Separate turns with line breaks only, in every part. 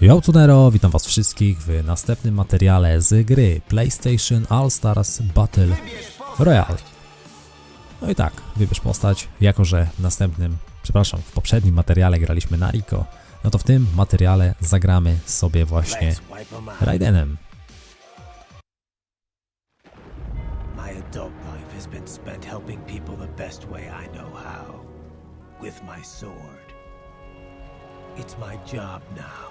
Yo Tunero, witam was wszystkich w następnym materiale z gry PlayStation All Stars Battle Royale. No i tak, wybierz postać, jako że w następnym, przepraszam, w poprzednim materiale graliśmy na Rico, no to w tym materiale zagramy sobie właśnie. Raidenem.
My adult life has been spent helping people the best way I know how. With my sword. It's my job now.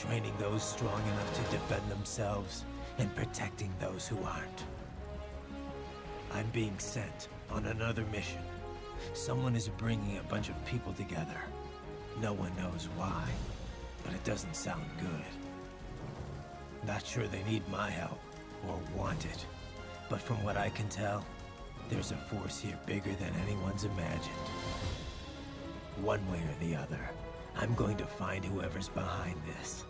Training those strong enough to defend themselves and protecting those who aren't. I'm being sent on another mission. Someone is bringing a bunch of people together. No one knows why, but it doesn't sound good. Not sure they need my help or want it. But from what I can tell, there's a force here bigger than anyone's imagined. One way or the other, I'm going to find whoever's behind this.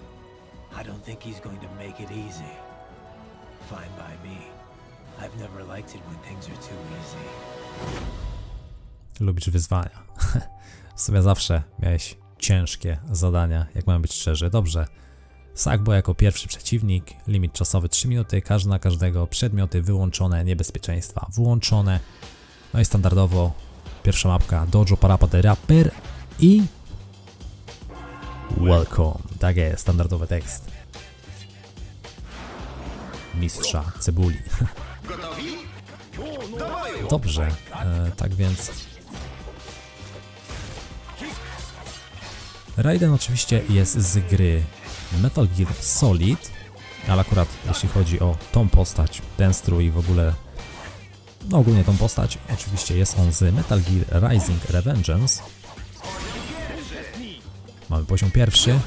I don't think he's going to make it easy. Fine by me. I've never liked it when things are too easy.
Lubisz wyzwania. w sumie zawsze miałeś ciężkie zadania, jak mam być szczery. Dobrze. Sakbo jako pierwszy przeciwnik, limit czasowy 3 minuty, każdy na każdego, przedmioty wyłączone, niebezpieczeństwa włączone. No i standardowo pierwsza mapka Dojo Parapa de Rapper i Welcome. Tak jest, standardowy tekst. Mistrza cebuli. Dobrze, e, tak więc Raiden oczywiście jest z gry Metal Gear Solid, ale akurat jeśli chodzi o tą postać, ten strój i w ogóle, no ogólnie tą postać, oczywiście jest on z Metal Gear Rising Revengeance. Mamy poziom pierwszy.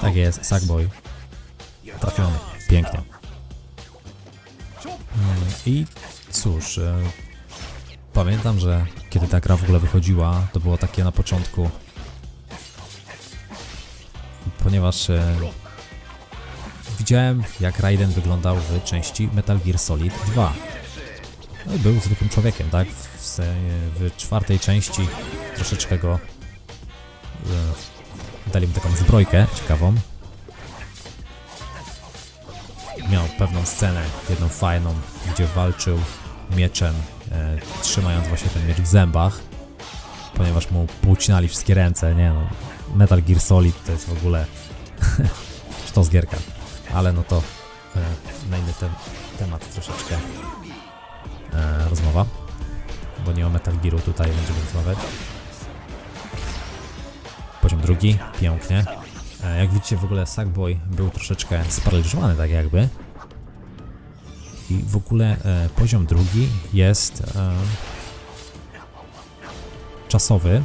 Tak jest, Sackboy. Trafiony. Pięknie. I cóż, e, pamiętam, że kiedy ta gra w ogóle wychodziła, to było takie na początku ponieważ e, widziałem jak Raiden wyglądał w części Metal Gear Solid 2. No i był zwykłym człowiekiem, tak? W, se- w czwartej części troszeczkę go dali mu taką zbrojkę ciekawą. Miał pewną scenę, jedną fajną, gdzie walczył mieczem, e, trzymając właśnie ten miecz w zębach, ponieważ mu poucinali wszystkie ręce, nie no. Metal Gear Solid to jest w ogóle sztos gierka. Ale no to e, na inny te temat troszeczkę e, rozmowa, bo nie o Metal Gearu tutaj będziemy rozmawiać. Poziom drugi, pięknie. E, jak widzicie w ogóle Sackboy był troszeczkę sparaliżowany tak jakby. I w ogóle e, poziom drugi jest e, czasowy,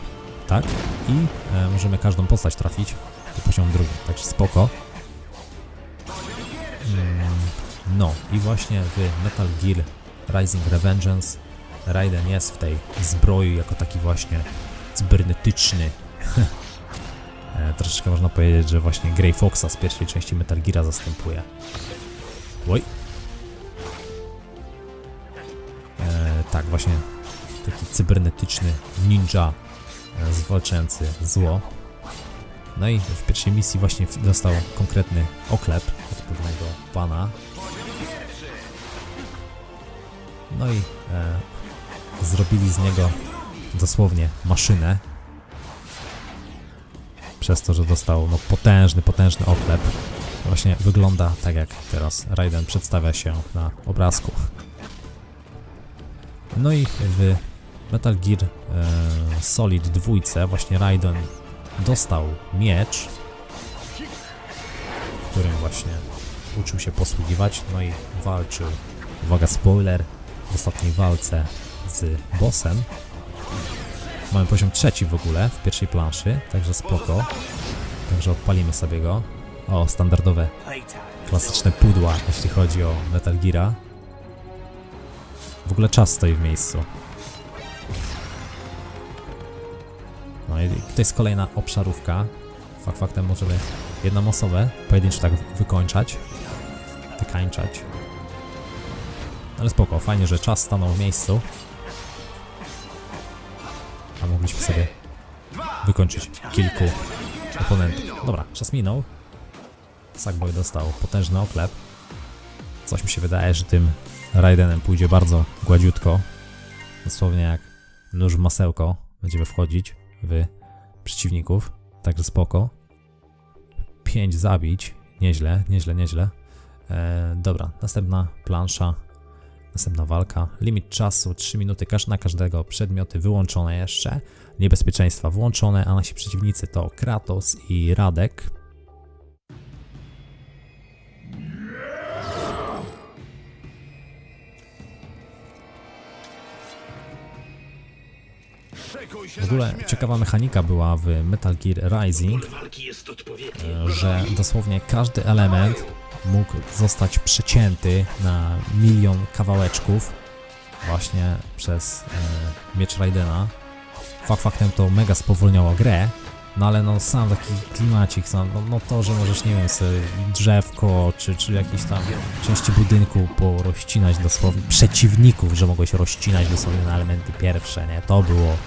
tak? I e, możemy każdą postać trafić. To poziom drugi, także spoko. Mm, no i właśnie w Metal Gear Rising Revengeance Raiden jest w tej zbroi jako taki właśnie cybernetyczny. e, troszeczkę można powiedzieć, że właśnie Grey Foxa z pierwszej części Metal Geara zastępuje. Oj. E, tak, właśnie taki cybernetyczny ninja e, zwalczający zło. No i w pierwszej misji właśnie dostał konkretny oklep od pewnego pana. No i e, zrobili z niego dosłownie maszynę. Przez to, że dostał no, potężny, potężny oklep. Właśnie wygląda tak jak teraz Raiden przedstawia się na obrazku. No i w Metal Gear e, Solid 2 właśnie Raiden dostał miecz, którym właśnie uczył się posługiwać, no i walczył, uwaga spoiler, w ostatniej walce z bossem. Mamy poziom trzeci w ogóle w pierwszej planszy, także spoko. Także odpalimy sobie go. O, standardowe, klasyczne pudła, jeśli chodzi o Metal Geara. W ogóle czas stoi w miejscu. No i to jest kolejna obszarówka. Fakt faktem możemy jedną osobę pojedynczo tak wykończać. Wykańczać. Ale spoko, fajnie, że czas stanął w miejscu. Mogliśmy sobie wykończyć kilku oponentów. Dobra, czas minął. Sackboy dostał potężny oklep. Coś mi się wydaje, że tym Raidenem pójdzie bardzo gładziutko. Dosłownie jak nóż w masełko. Będziemy wchodzić w przeciwników. Także spoko. 5 zabić. Nieźle, nieźle, nieźle. E, dobra, następna plansza. Następna walka. Limit czasu 3 minuty na każdego. Przedmioty wyłączone jeszcze. Niebezpieczeństwa włączone, a nasi przeciwnicy to Kratos i Radek. W ogóle ciekawa mechanika była w Metal Gear Rising, e, że dosłownie każdy element mógł zostać przecięty na milion kawałeczków właśnie przez e, miecz Raidena. Fakt faktem to mega spowolniało grę, no ale no sam taki klimacik, sam, no, no to, że możesz, nie wiem, sobie drzewko, czy, czy jakieś tam części budynku porozcinać dosłownie, przeciwników, że mogłeś rozcinać dosłownie na elementy pierwsze, nie, to było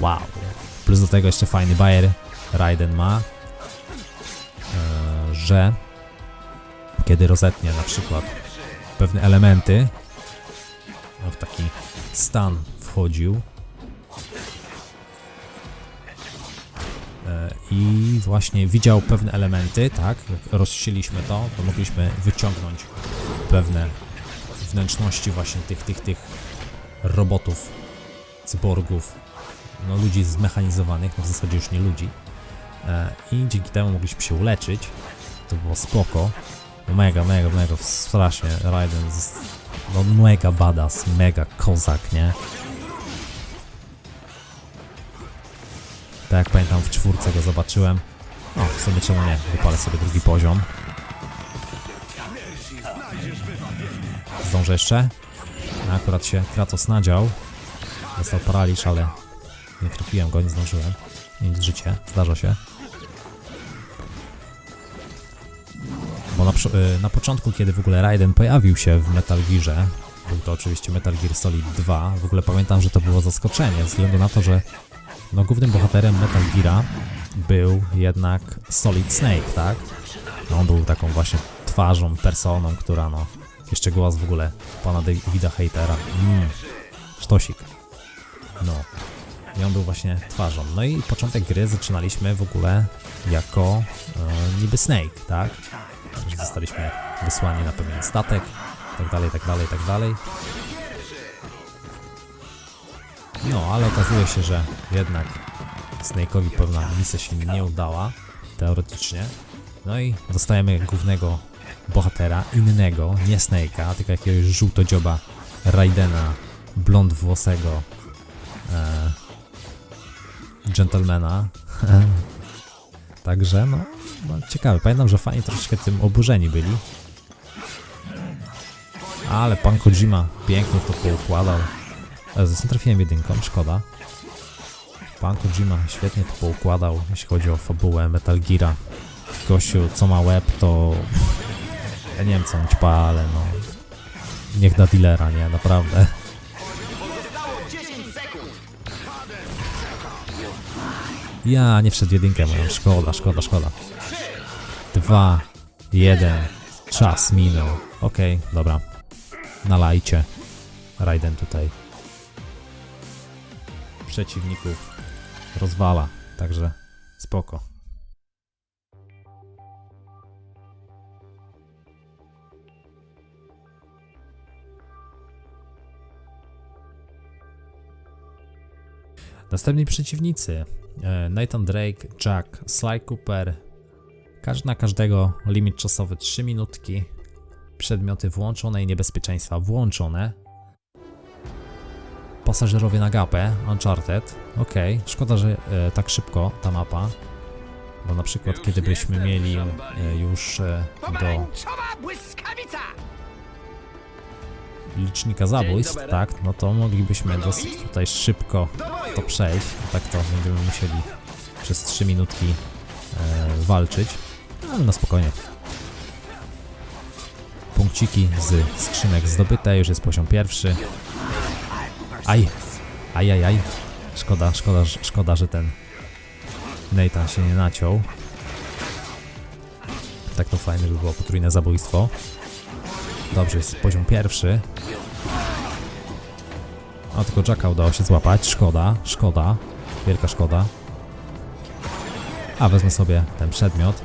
wow. Plus do tego jeszcze fajny bajer Raiden ma, e, że kiedy rozetnie na przykład pewne elementy, no w taki stan wchodził, E, i właśnie widział pewne elementy, tak, jak rozcięliśmy to, to mogliśmy wyciągnąć pewne wnętrzności właśnie tych, tych, tych robotów, cyborgów, no ludzi zmechanizowanych, no w zasadzie już nie ludzi E, i dzięki temu mogliśmy się uleczyć, to było spoko, no mega, mega, mega, strasznie, Raiden, no mega badass, mega kozak, nie? Tak jak pamiętam w czwórce go zobaczyłem. O, w sumie czemu nie? Wypalę sobie drugi poziom. Zdążę jeszcze. No, akurat się Kratos nadział. Dostał paraliż, ale nie trafiłem go, nie zdążyłem. Nic życie, zdarza się. Bo na, y, na początku, kiedy w ogóle Raiden pojawił się w Metal Gearze, był to oczywiście Metal Gear Solid 2, w ogóle pamiętam, że to było zaskoczenie, ze względu na to, że no głównym bohaterem Metal Geara był jednak Solid Snake, tak? No, on był taką właśnie twarzą, personą, która no jeszcze głos w ogóle pana Davida Hatera. Mm, sztosik. No. I on był właśnie twarzą. No i początek gry zaczynaliśmy w ogóle jako e, niby Snake, tak? Zostaliśmy wysłani na pewien statek, tak dalej, tak dalej, tak dalej. No, ale okazuje się, że jednak Snake'owi pewna misja się nie udała, teoretycznie. No i dostajemy głównego bohatera, innego, nie Snake'a, tylko jakiegoś żółtodzioba Raidena, blond włosego e, gentlemana. Także, no, no, ciekawe. Pamiętam, że fani troszeczkę tym oburzeni byli. Ale pan Kojima pięknie to poukładał. E, Zresztą trafiłem jedynką, szkoda. Pan Kojima świetnie to poukładał, jeśli chodzi o fabułę Metal Geara. Gościu, co ma łeb, to... Ja nie wiem, co on ćpa, ale no... Niech da dealera, nie? Naprawdę. Ja nie wszedł jedynkę moją, szkoda, szkoda, szkoda. Dwa, jeden, czas minął. Okej, dobra. Nalajcie. Raiden tutaj przeciwników rozwala, także spoko. Następni przeciwnicy Nathan Drake, Jack, Sly Cooper. Każdy na każdego limit czasowy 3 minutki. Przedmioty włączone i niebezpieczeństwa włączone. Pasażerowie na gapę, Uncharted. Okej, szkoda, że e, tak szybko ta mapa. Bo na przykład, kiedy byśmy mieli e, już e, do! Licznika zabójstw, tak, no to moglibyśmy dosyć tutaj szybko to przejść. Tak to będziemy musieli przez 3 minutki e, walczyć. Ale na spokojnie. Punkciki z skrzynek zdobyte, już jest poziom pierwszy. Aj, aj, aj, aj. Szkoda, szkoda, szkoda, że ten Nathan się nie naciął. Tak to fajne, żeby było potrójne zabójstwo. Dobrze, jest poziom pierwszy. A tylko Jacka udało się złapać. Szkoda, szkoda. Wielka szkoda. A wezmę sobie ten przedmiot.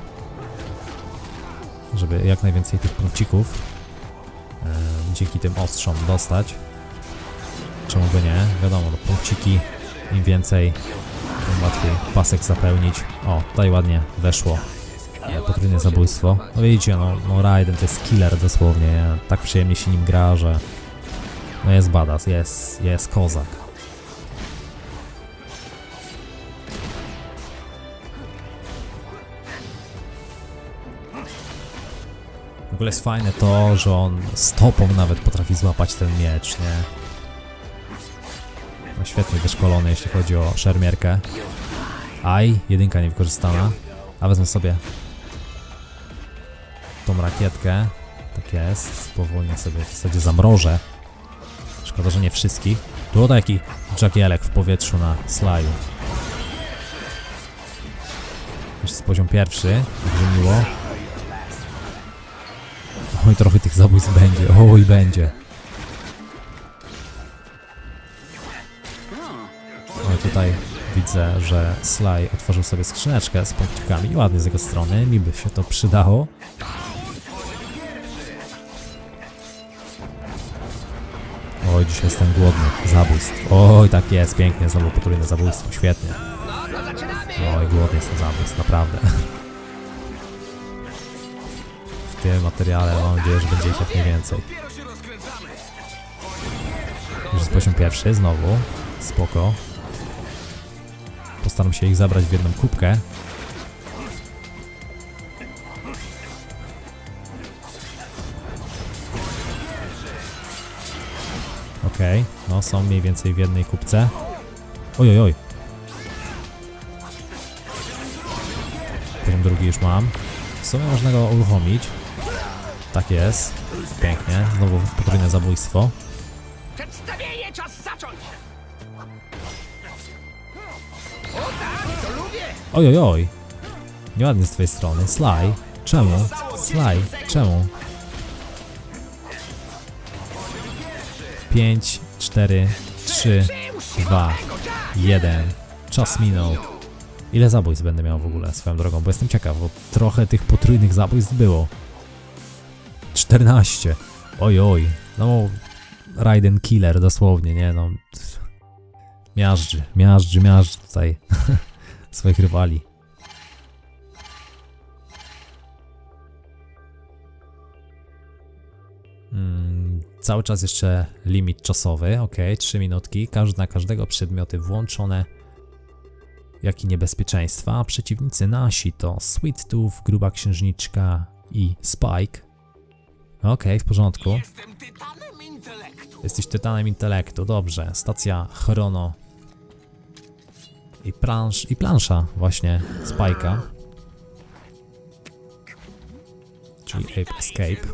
Żeby jak najwięcej tych punkcików e, dzięki tym ostrzom dostać. Czemu by nie? Wiadomo, no, punkciki im więcej, tym łatwiej pasek zapełnić. O, tutaj ładnie weszło potrójne zabójstwo. No widzicie, no, no Raiden to jest killer dosłownie. nie? Tak przyjemnie się nim gra, że no jest badass, jest, jest kozak. W ogóle jest fajne to, że on stopą nawet potrafi złapać ten miecz, nie? No świetnie wyszkolony, jeśli chodzi o szermierkę. Aj, jedynka niewykorzystana. A wezmę sobie tą rakietkę. Tak jest, spowolnię sobie, w zasadzie zamrożę. Szkoda, że nie wszystkich. Tu taki Jackielek w powietrzu na slaju. Już jest poziom pierwszy, także miło. Oj, trochę tych zabójstw będzie, oj, będzie. Oj, tutaj widzę, że Sly otworzył sobie skrzyneczkę z punkcikami. Ładnie z jego strony, mi by się to przydało. Oj, dzisiaj jestem głodny. Zabójstw. Oj, tak jest, pięknie, znowu potrójne zabójstwo, świetnie. Oj, głodny jestem zabójstw, naprawdę. W tym materiale mam nadzieję, że będzie ich jak najwięcej. Już jest poziom pierwszy, znowu. Spoko. Postaram się ich zabrać w jedną kubkę. Okej, no są mniej więcej w jednej kubce. Oj, oj, oj. Poziom drugi już mam. W sumie można go uruchomić. Tak jest. Pięknie. Znowu potrójne zabójstwo.
Przedstawienie czas zacząć! O tak, to lubię!
Oj, oj, oj. Nieładnie z twojej strony. Sly. Czemu? Sly. Czemu? 5, 4, 3, 2, 1. Czas minął. Ile zabójstw będę miał w ogóle swoją drogą? Bo jestem ciekaw, bo trochę tych potrójnych zabójstw było. 14. Oj, oj. No, Raiden Killer dosłownie, nie no. Miażdży, miażdży, miażdży tutaj swoich rywali. Mm, cały czas jeszcze limit czasowy, ok, 3 minutki, każdy na każdego przedmioty włączone. Jak i niebezpieczeństwa. Przeciwnicy nasi to Sweet Tooth, Gruba Księżniczka i Spike. Ok, w porządku.
Jestem tytanem intelektu!
Jesteś tytanem intelektu, dobrze. Stacja Chrono. I, plansz, I plansza właśnie Spike'a. Czyli Ape Escape.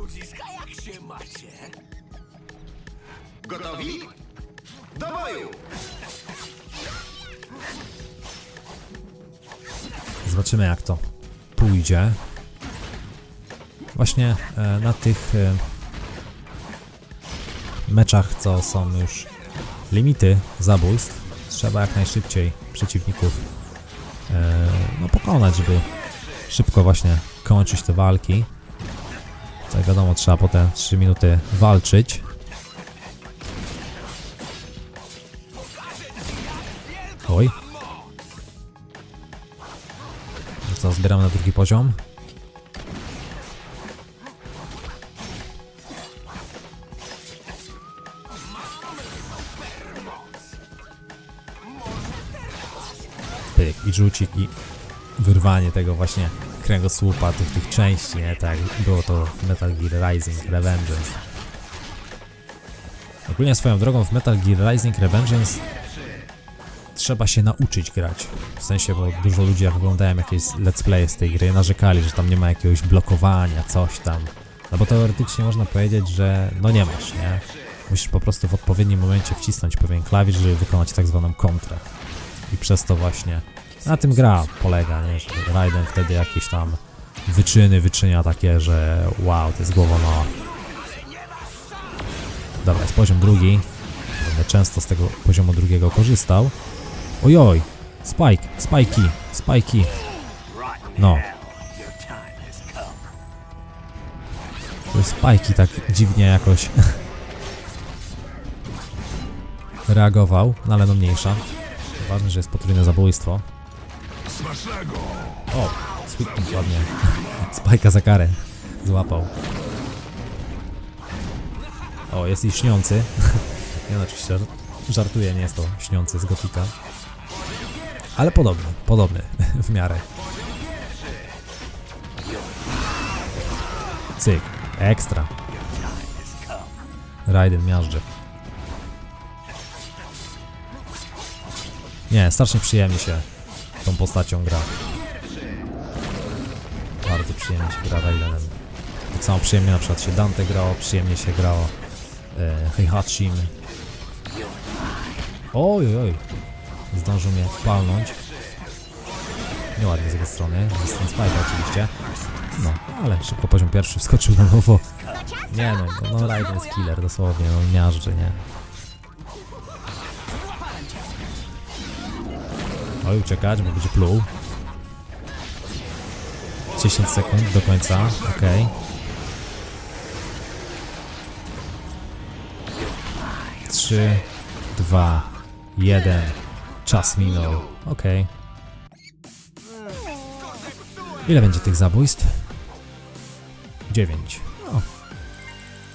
Gotowi? Do boju!
Zobaczymy jak to pójdzie. Właśnie e, na tych e, meczach, co są już limity zabójstw, trzeba jak najszybciej przeciwników e, no, pokonać, żeby szybko właśnie kończyć te walki. Tutaj wiadomo, trzeba potem 3 minuty walczyć. Co, zbieramy na drugi poziom. Pyk i rzucik i wyrwanie tego właśnie kręgosłupa, tych, tych części, nie? Tak było to w Metal Gear Rising Revengeance. Ogólnie swoją drogą w Metal Gear Rising Revengeance trzeba się nauczyć grać. W sensie, bo dużo ludzi jak oglądałem jakieś let's play z tej gry, narzekali, że tam nie ma jakiegoś blokowania, coś tam. No bo teoretycznie można powiedzieć, że no nie masz, nie? Musisz po prostu w odpowiednim momencie wcisnąć pewien klawisz, żeby wykonać tak zwaną kontrę. I przez to właśnie na tym gra polega, nie? Że Raiden wtedy jakieś tam wyczyny, wyczynia takie, że wow, to jest głowa mała. Dobra, jest poziom drugi. Będę często z tego poziomu drugiego korzystał. Ojoj! Spike, spajki, spajki. No. Te spajki tak dziwnie jakoś reagował, no ale no mniejsza. Ważne, że jest potrójne zabójstwo. O, sweet ładnie. Spajka za karę złapał. O, jest i śniący. Ja no, oczywiście żar- żartuję, nie jest to śniący z Gotika. Ale podobny, podobny w miarę. Cyk, ekstra. Raiden miażdży. Nie, strasznie przyjemnie się tą postacią gra. Bardzo przyjemnie się gra Raidenem. Tak samo przyjemnie na przykład się Dante grało, przyjemnie się grało e, Heihachim. Oj, oj, oj. Zdążył mnie palnąć. Nieładnie z jego strony. Ten Spike oczywiście. No, ale szybko poziom pierwszy wskoczył na nowo. Nie no, no, no Raiden jest killer dosłownie, no miażdży, nie? Oj, uciekać, bo będzie pluł. 10 sekund do końca, okej. 3, 2, 1. Czas minął. Okej. Ile będzie tych zabójstw? 9. O.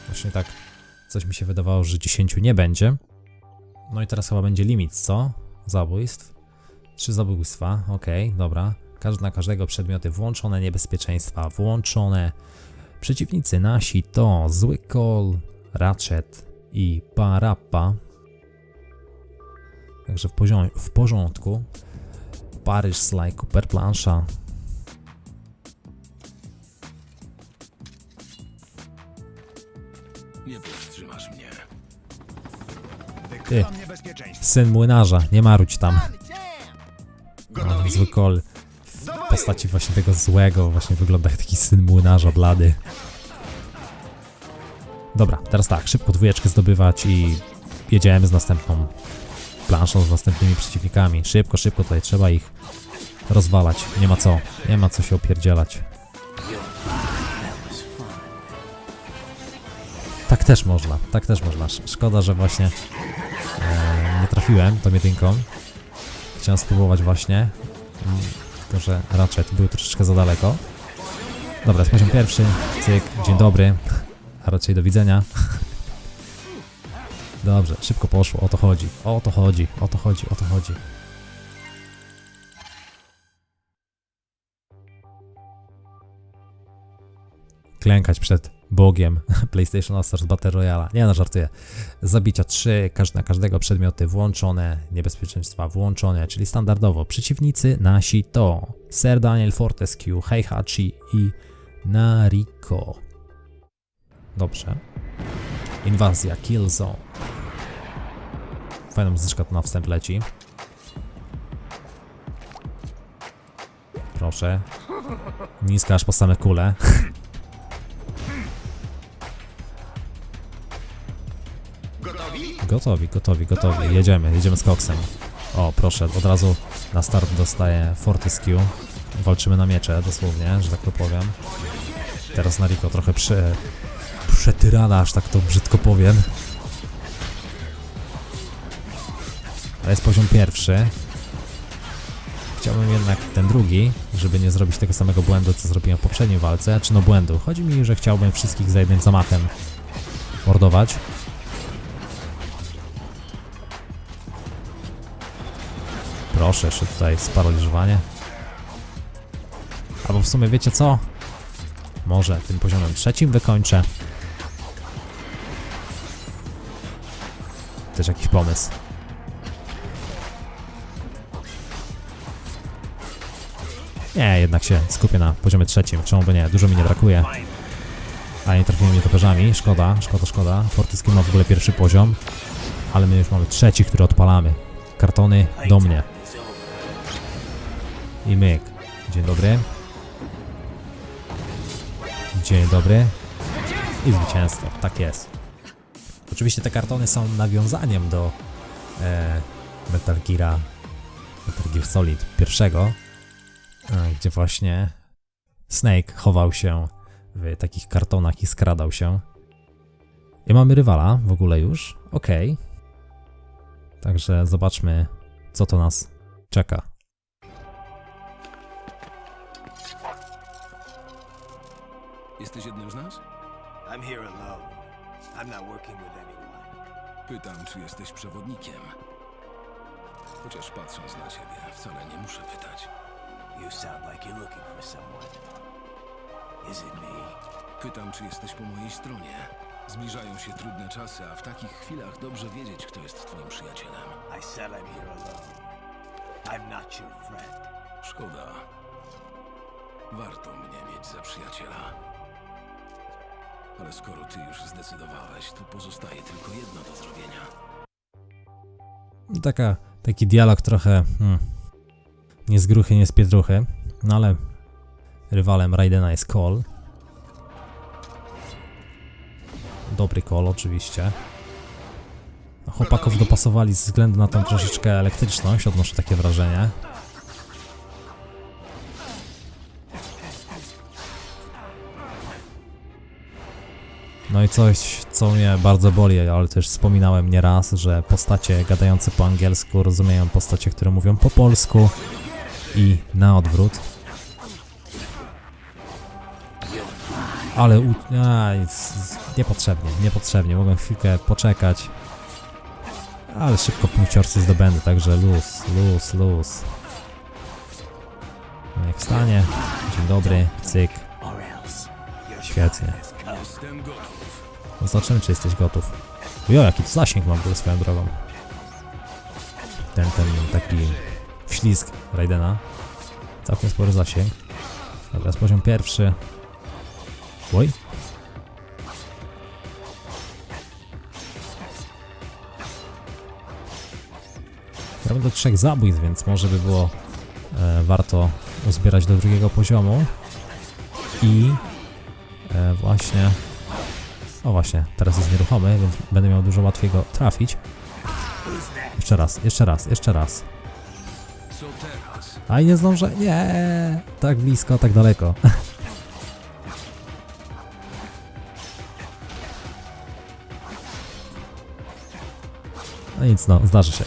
Właśnie tak. Coś mi się wydawało, że 10 nie będzie. No i teraz chyba będzie limit, co? Zabójstw. Trzy zabójstwa, okej, dobra. Każdy na każdego przedmioty włączone, niebezpieczeństwa włączone. Przeciwnicy nasi to Zły Kol, Ratchet i Parappa. Także w, poziom, w porządku. Paryż, Sly, Cooper, Plansza.
Nie powstrzymasz mnie.
Ty, syn młynarza, nie marudź tam. No, zły Kol. W postaci właśnie tego złego, właśnie wygląda jak taki syn młynarza blady. Dobra, teraz tak, szybko dwójeczkę zdobywać i jedziemy z następną planszą, z następnymi przeciwnikami. Szybko, szybko tutaj trzeba ich rozwalać. Nie ma co, nie ma co się opierdzielać. Tak też można, tak też można. Sz- Szkoda, że właśnie e, nie trafiłem tą jedynką. Chciałem spróbować właśnie, tylko że Ratchet był troszeczkę za daleko. Dobra, jest poziom pierwszy. Cyk, dzień dobry. A raczej do widzenia. Dobrze, szybko poszło, o to chodzi. O to chodzi, o to chodzi, o to chodzi. Klękać przed Bogiem PlayStation All Stars Battle Royale. Nie no, żartuję. Zabicia 3, każdy na każdego przedmioty włączone, niebezpieczeństwa włączone, czyli standardowo. Przeciwnicy nasi to Sir Daniel Fortescue, Heihachi i Nariko. Dobrze. Inwazja, kill zone. Fajna muzyczka na wstęp leci. Proszę. Niska aż po same kule.
Gotowi?
Gotowi, gotowi, gotowi. Jedziemy, jedziemy z koksem. O, proszę, od razu na start dostaję Fortescue. Walczymy na miecze, dosłownie, że tak to powiem. Teraz Nariko trochę prze... przetyrana, aż tak to brzydko powiem. Ale jest poziom pierwszy. Chciałbym jednak ten drugi, żeby nie zrobić tego samego błędu, co zrobiłem w poprzedniej walce. Czy no błędu? Chodzi mi, że chciałbym wszystkich za jednym zamachem mordować. Proszę, jeszcze tutaj sparaliżowanie. Albo w sumie wiecie co? Może tym poziomem trzecim wykończę. Też jakiś pomysł. Nie, jednak się skupię na poziomie trzecim. Czemu by nie? Dużo mi nie brakuje. A nie trafiłem mnie toperzami. Szkoda, szkoda, szkoda. Fortescue ma w ogóle pierwszy poziom. Ale my już mamy trzeci, który odpalamy. Kartony do mnie. I myk. Dzień dobry. Dzień dobry. I zwycięstwo, tak jest. Oczywiście te kartony są nawiązaniem do e, Metal Gear Solid pierwszego, gdzie właśnie Snake chował się w takich kartonach i skradał się. I mamy rywala w ogóle już, okej. Także zobaczmy, co to nas czeka.
Jesteś jednym z nas?
I'm here alone. I'm not working with anyone.
Pytam, czy jesteś przewodnikiem. Chociaż patrząc na ciebie, wcale nie muszę pytać.
You sound like you're looking for someone. Is it me?
Pytam, czy jesteś po mojej stronie. Zbliżają się trudne czasy, a w takich chwilach dobrze wiedzieć, kto jest twoim przyjacielem.
I said I'm here alone. I'm not your friend.
Szkoda. Warto mnie mieć za przyjaciela. Ale skoro ty już zdecydowałeś, to pozostaje tylko jedno do zrobienia.
Taka, taki dialog trochę hmm, nie z gruchy, nie z pietruchy, no ale rywalem Raidena jest Cole. Dobry Cole oczywiście. Chłopaków dopasowali ze względu na tą troszeczkę elektryczność, odnoszę takie wrażenie. No i coś, co mnie bardzo boli, ale też wspominałem nieraz, że postacie gadające po angielsku rozumieją postacie, które mówią po polsku i na odwrót. Ale u... A, niepotrzebnie, niepotrzebnie, mogłem chwilkę poczekać. Ale szybko punkciorcy zdobędę, także luz, luz, luz. Jak wstanie, dzień dobry, cyk, świetnie. No zobaczymy, czy jesteś gotów. Jo, jaki zasięg mam był swoją drogą. Ten, ten taki wślizg Raidena. Całkiem spory zasięg. Dobra, jest poziom pierwszy. Oj. Gramy do trzech zabójstw, więc może by było e, warto uzbierać do drugiego poziomu. I e, właśnie o właśnie, teraz jest nieruchomy, więc będę miał dużo łatwiej go trafić. Jeszcze raz, jeszcze raz, jeszcze raz. Aj, nie zdążę, nie! Tak blisko, tak daleko. No nic, no, zdarzy się.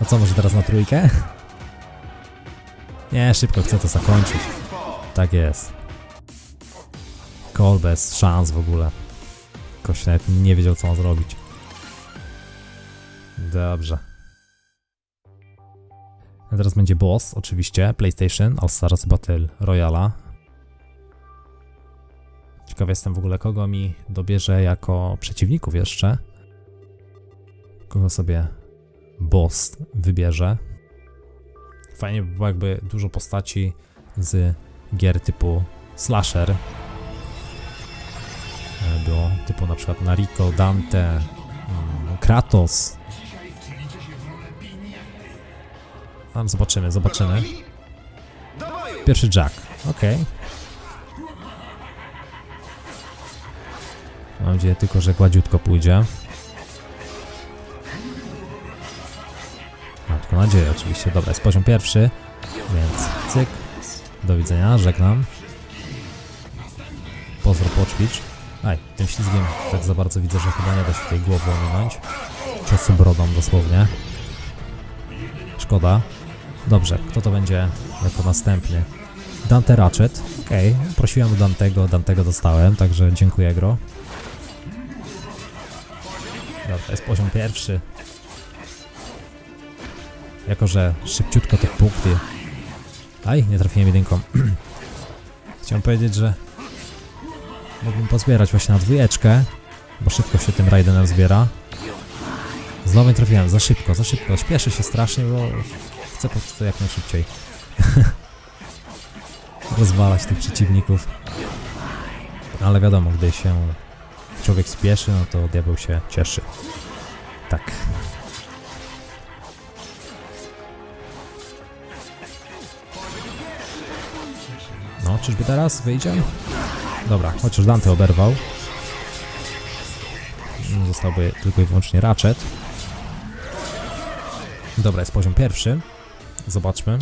No co, może teraz na trójkę? Nie, szybko chcę to zakończyć. Tak jest. Call bez szans w ogóle. Ktoś nawet nie wiedział, co ma zrobić. Dobrze. Teraz będzie boss, oczywiście. PlayStation All Stars Battle Royala. Ciekaw jestem w ogóle, kogo mi dobierze jako przeciwników jeszcze. Kogo sobie boss wybierze. Fajnie by było, jakby dużo postaci z gier typu slasher e, było, typu na przykład Nariko, Dante, mm, Kratos. Tam zobaczymy, zobaczymy. Pierwszy Jack, okej. Mam nadzieję tylko, że gładziutko pójdzie. Mam tylko nadzieję oczywiście. Dobra, jest poziom pierwszy, więc cyk. Do widzenia, żegnam. Pozdro poćwicz. Aj, tym ślizgiem tak za bardzo widzę, że chyba nie da się tej głowy ominąć. Ciosu brodą dosłownie. Szkoda. Dobrze, kto to będzie jako następny? Dante Ratchet. Okej, prosiłem o Dantego, Dantego dostałem, także dziękuję gro. Dobra, jest poziom pierwszy. Jako, że szybciutko te punkty... Aj, nie trafiłem jedynką. Chciałem powiedzieć, że mógłbym pozbierać właśnie na dwójeczkę, bo szybko się tym Raidenem zbiera. Znowu nie trafiłem, za szybko, za szybko. Śpieszę się strasznie, bo chcę po prostu jak najszybciej rozwalać tych przeciwników. Ale wiadomo, gdy się człowiek spieszy, no to diabeł się cieszy. Tak. No, czyżby teraz wyjdzie? Dobra, chociaż Dante oberwał. Zostałby tylko i wyłącznie Ratchet. Dobra, jest poziom pierwszy. Zobaczmy.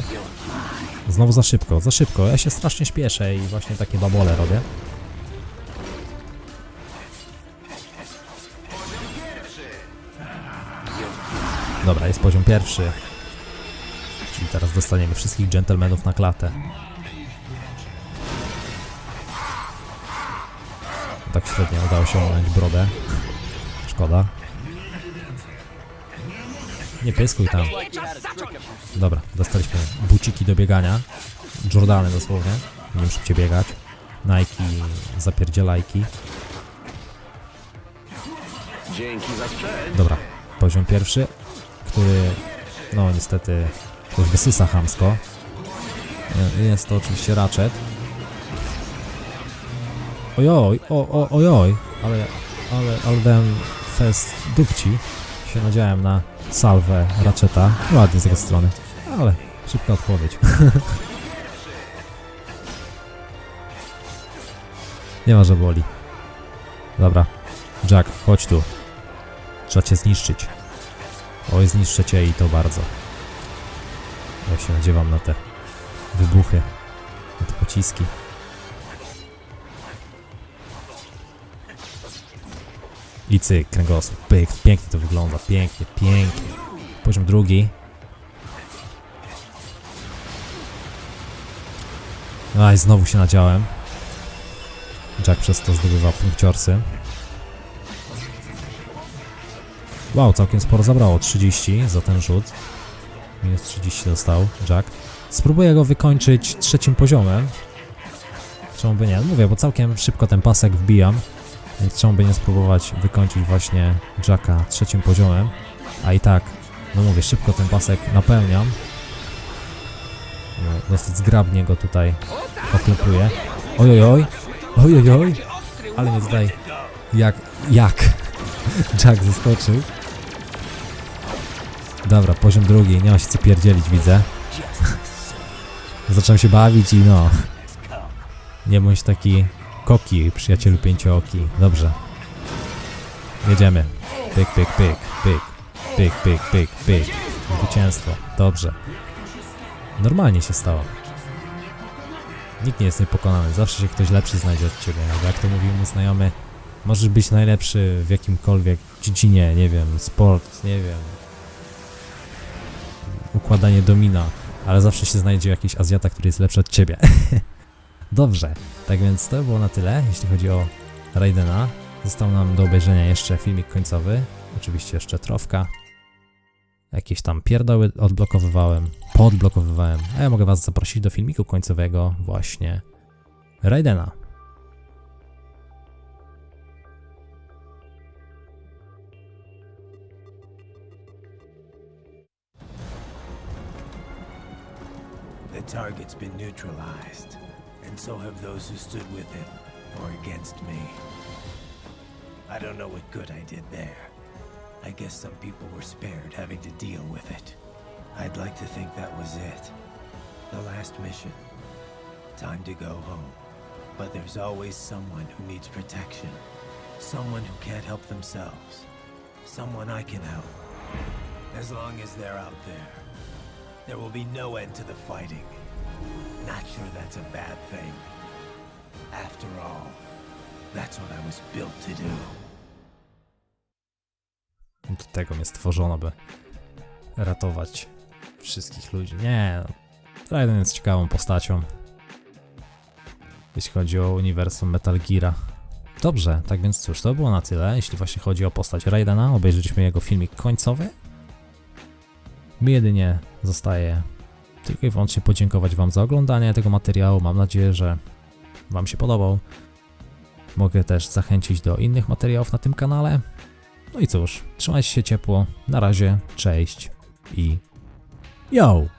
Znowu za szybko, za szybko. Ja się strasznie śpieszę i właśnie takie babole robię. Dobra, jest poziom pierwszy. Czyli teraz dostaniemy wszystkich dżentelmenów na klatę. Tak średnio udało się ominąć brodę. Szkoda. Nie pyskuj tam. Dobra, dostaliśmy buciki do biegania. Jordany dosłownie. Nie szybciej biegać. Nike, zapierdzielajki.
Dzięki za sprzęt.
Dobra, poziom pierwszy, który no niestety ktoś wysysa chamsko. Je- Jest to oczywiście Ratchet. Ojoj, o, o, ojoj, ale, ale, ale dałem fest dupci. Się nadziałem na salwę Ratcheta. Ładnie z jego strony, ale szybka odpowiedź. Nie ma, że boli. Dobra, Jack, chodź tu. Trzeba cię zniszczyć. Oj, zniszczę cię i to bardzo. Ja się nadziewam na te wybuchy, na te pociski. I cyk, kręgosłup, pyk, pięknie to wygląda, pięknie, pięknie. Poziom drugi. Aj, znowu się nadziałem. Jack przez to zdobywa punkciorsy. Wow, całkiem sporo zabrało. 30 za ten rzut. Minus 30 dostał Jack. Spróbuję go wykończyć trzecim poziomem. Czemu by nie? Mówię, bo całkiem szybko ten pasek wbijam. Czemu by nie spróbować wykończyć właśnie Jacka trzecim poziomem. A i tak, no mówię, szybko ten pasek napełniam. No, dosyć zgrabnie go tutaj oklepuję. Ojojoj, ojojoj, ale mnie tutaj jak, jak Jack zeskoczył. Dobra, poziom drugi, nie ma się co pierdzielić, widzę. Zacząłem się bawić i no. Nie bądź taki koki, przyjacielu pięciooki. Dobrze. Jedziemy. Pyk, pyk, pyk, pyk. Pyk, pyk, pyk, pyk. Zwycięstwo. Dobrze. Normalnie się stało. Nikt nie jest niepokonany. Zawsze się ktoś lepszy znajdzie od ciebie. Jak to mówił mój znajomy, możesz być najlepszy w jakimkolwiek dziedzinie, nie wiem, sport, nie wiem, układanie domina, ale zawsze się znajdzie jakiś Azjata, który jest lepszy od ciebie. Dobrze, tak więc to było na tyle, jeśli chodzi o Raidena. Został nam do obejrzenia jeszcze filmik końcowy, oczywiście jeszcze trofka. Jakieś tam pierdoły odblokowywałem, podblokowywałem, a ja mogę was zaprosić do filmiku końcowego właśnie Raidena.
The target's been neutralized, and so have those who stood with him or against me. I don't know what good I did there. I guess some people were spared having to deal with it. I'd like to think that was it. The last mission. Time to go home. But there's always someone who needs protection. Someone who can't help themselves. Someone I can help. As long as they're out there, there will be no end to the fighting. Not sure that's a bad thing. After all, that's what I was built to do.
Do tego mnie stworzono, by ratować wszystkich ludzi. Nie, no. Raiden jest ciekawą postacią. Jeśli chodzi o uniwersum Metal Geara. Dobrze, tak więc cóż, to było na tyle. Jeśli właśnie chodzi o postać Raidena, obejrzeliśmy jego filmik końcowy. Mi jedynie zostaje tylko i wyłącznie podziękować Wam za oglądanie tego materiału. Mam nadzieję, że Wam się podobał. Mogę też zachęcić do innych materiałów na tym kanale. No i cóż, trzymajcie się ciepło. Na razie, cześć i yo!